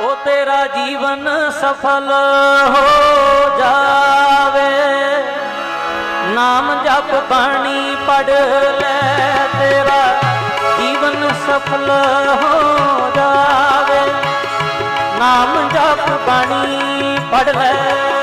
ਉਹ ਤੇਰਾ ਜੀਵਨ ਸਫਲ ਹੋ ਜਾਵੇ। ਨਾਮ ਜਪ ਬਾਣੀ ਪੜ ਲੈ, ਤੇਰਾ ਜੀਵਨ ਸਫਲ ਹੋ ਜਾਵੇ। ਨਾਮ ਜਪ ਬਾਣੀ ਪੜ ਲੈ।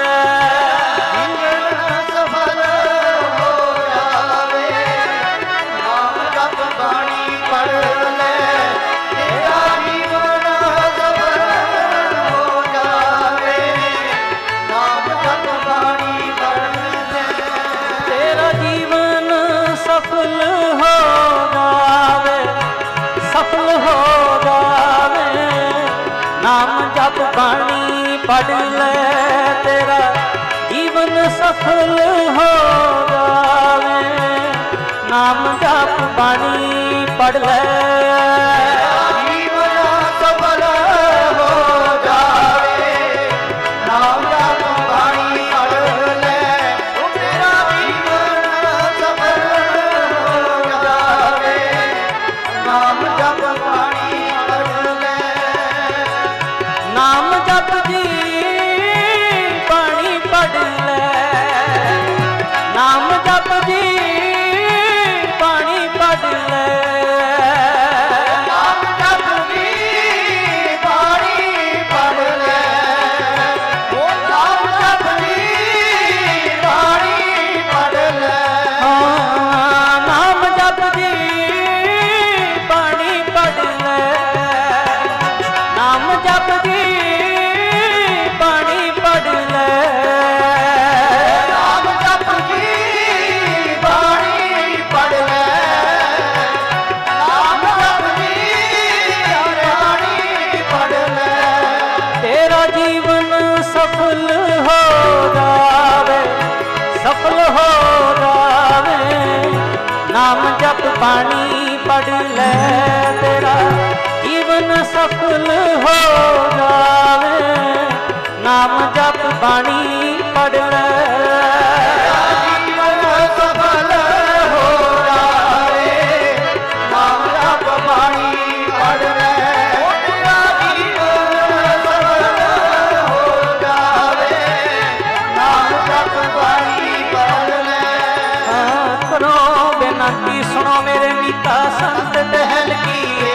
ਬਾਣੀ ਪੜ ਲੈ ਤੇਰਾ ਜੀਵਨ ਸਫਲ ਹੋ ਜਾਵੇ। ਨਾਮ ਜਪ ਬਾਣੀ ਪੜ ਲੈ। ਨਾਮ ਸਫਲ ਹੋ ਜਾਵੇ, ਸਫਲ ਹੋ ਜਾਵੇ। ਨਾਮ ਜਪ ਬਾਣੀ ਪੜ ਲੈ ਤੇਰਾ, ਜੀਵਨ ਸਫਲ ਹੋ ਜਾਵੇ। ਨਾਮ ਜਪ ਬਾਣੀ ਕੀ ਸੁਣੋ ਮੇਰੇ ਮੀਤਾ ਸੰਤ ਟਹਿਲ ਕੀਏ।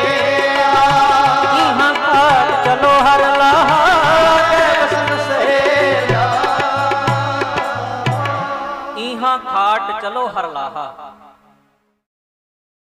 ਇਹਾਂ ਖਾਟ ਚਲੋ ਹਰ ਲਾਹਾ।